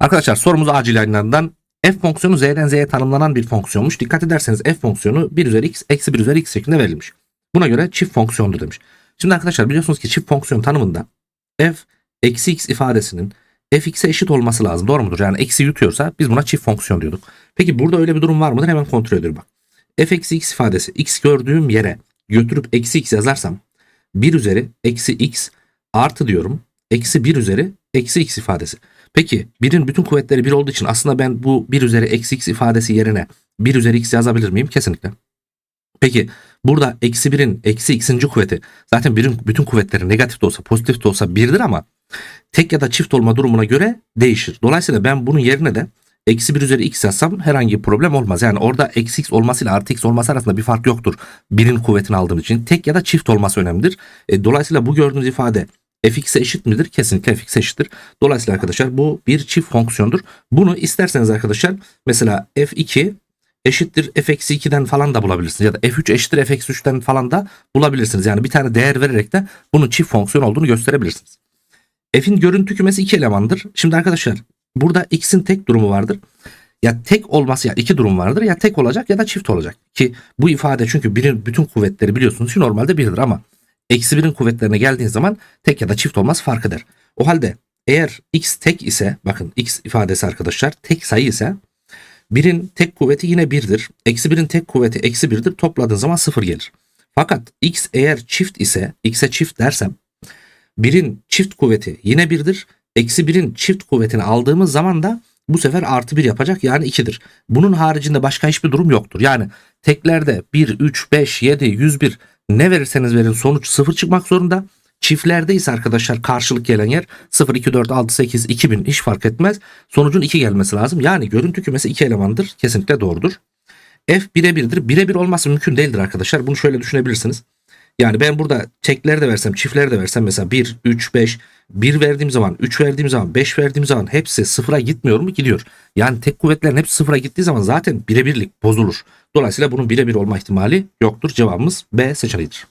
Arkadaşlar sorumuz acil yayınlarından f fonksiyonu z'den z'ye tanımlanan bir fonksiyonmuş. Dikkat ederseniz f fonksiyonu 1 üzeri x eksi 1 üzeri x şeklinde verilmiş. Buna göre çift fonksiyondur demiş. Şimdi arkadaşlar biliyorsunuz ki çift fonksiyon tanımında f eksi x ifadesinin fx'e eşit olması lazım. Doğru mudur? Yani eksi yutuyorsa biz buna çift fonksiyon diyorduk. Peki burada öyle bir durum var mıdır? Hemen kontrol ediyorum bak. f eksi x ifadesi x gördüğüm yere götürüp eksi x yazarsam 1 üzeri eksi x artı diyorum. Eksi 1 üzeri eksi x ifadesi. Peki 1'in bütün kuvvetleri 1 olduğu için aslında ben bu 1 üzeri eksi x ifadesi yerine 1 üzeri x yazabilir miyim? Kesinlikle. Peki burada eksi 1'in eksi x'inci kuvveti zaten 1'in bütün kuvvetleri negatif de olsa pozitif de olsa 1'dir ama tek ya da çift olma durumuna göre değişir. Dolayısıyla ben bunun yerine de eksi 1 üzeri x yazsam herhangi bir problem olmaz. Yani orada eksi x olmasıyla artı x olması arasında bir fark yoktur. Birin kuvvetini aldığım için tek ya da çift olması önemlidir. E, dolayısıyla bu gördüğünüz ifade fx'e eşit midir? Kesinlikle fx'e eşittir. Dolayısıyla arkadaşlar bu bir çift fonksiyondur. Bunu isterseniz arkadaşlar mesela f2 eşittir f eksi 2'den falan da bulabilirsiniz. Ya da f3 eşittir f eksi 3'ten falan da bulabilirsiniz. Yani bir tane değer vererek de bunun çift fonksiyon olduğunu gösterebilirsiniz. F'in görüntü kümesi iki elemandır. Şimdi arkadaşlar burada x'in tek durumu vardır. Ya tek olması ya iki durum vardır. Ya tek olacak ya da çift olacak. Ki bu ifade çünkü birin bütün kuvvetleri biliyorsunuz ki normalde birdir ama eksi birin kuvvetlerine geldiğin zaman tek ya da çift olmaz fark eder. O halde eğer x tek ise bakın x ifadesi arkadaşlar tek sayı ise birin tek kuvveti yine birdir. Eksi birin tek kuvveti eksi birdir. Topladığın zaman sıfır gelir. Fakat x eğer çift ise x'e çift dersem birin çift kuvveti yine birdir. Eksi birin çift kuvvetini aldığımız zaman da bu sefer artı bir yapacak yani 2'dir. Bunun haricinde başka hiçbir durum yoktur. Yani teklerde 1, 3, 5, 7, 101 ne verirseniz verin sonuç 0 çıkmak zorunda. Çiftlerde ise arkadaşlar karşılık gelen yer 0, 2, 4, 6, 8, 2000 hiç fark etmez. Sonucun 2 gelmesi lazım. Yani görüntü kümesi 2 elemandır. Kesinlikle doğrudur. F birebirdir. Birebir olması mümkün değildir arkadaşlar. Bunu şöyle düşünebilirsiniz. Yani ben burada tekleri de versem, çiftleri de versem mesela 1, 3, 5, 1 verdiğim zaman, 3 verdiğim zaman, 5 verdiğim zaman hepsi sıfıra gitmiyor mu? Gidiyor. Yani tek kuvvetlerin hepsi sıfıra gittiği zaman zaten birebirlik bozulur. Dolayısıyla bunun birebir olma ihtimali yoktur. Cevabımız B seçeneğidir.